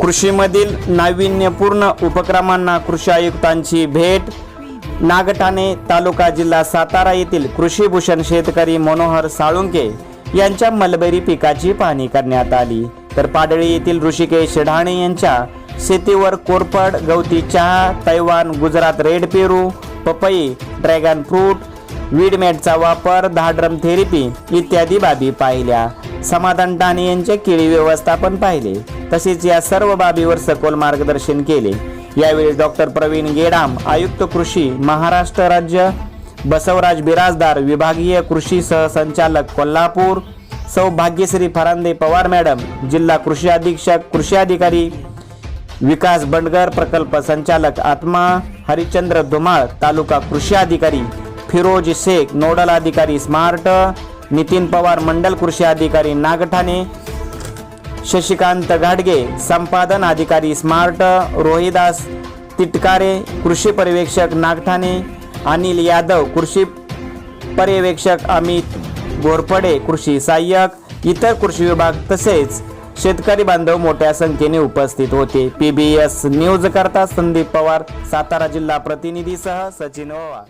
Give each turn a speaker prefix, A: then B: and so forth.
A: कृषीमधील नाविन्यपूर्ण उपक्रमांना कृषी आयुक्तांची भेट. नागठाणे तालुका जिल्हा सातारा येथील कृषीभूषण शेतकरी मनोहर साळुंके यांच्या मलबेरी पिकाची पाहणी करण्यात आली. तर पाडळी येथील ऋषिकेश ढाणे यांच्या शेतीवर कोरफड गवती चहा तैवान गुजरात रेड पेरू पपई ड्रॅगन फ्रूट वीडमॅटचा वापर दहा ड्रम थेरपी इत्यादी बाबी पाहिल्या. समाधान डाणे यांचे केळी व्यवस्थापन पाहिले. तसेच या सर्व बाबीवर सखोल मार्गदर्शन केले. यावेळी डॉक्टर प्रवीण गेडाम आयुक्त कृषी महाराष्ट्र राज्य बसवराज बिराजदार विभागीय कृषी सहसंचालक कोल्हापूर सौ भाग्यश्री फरांदे पवार मॅडम जिल्हा कृषी अधीक्षक कृषी अधिकारी विकास बंडगर प्रकल्प संचालक आत्मा हरिचंद्र धुमाळ तालुका कृषी अधिकारी फिरोज शेख नोडल अधिकारी स्मार्ट नितीन पवार मंडल कृषी अधिकारी नागठाणे शशिकांत घाडगे संपादन अधिकारी स्मार्ट रोहिदास तिटकारे कृषी पर्यवेक्षक नागठाणे अनिल यादव कृषी पर्यवेक्षक अमित घोरपडे कृषी सहाय्यक इतर कृषी विभाग तसेच शेतकरी बांधव मोठ्या संख्येने उपस्थित होते. पीबीएस न्यूज करता संदीप पवार सातारा जिल्हा प्रतिनिधीसह सचिन ओवा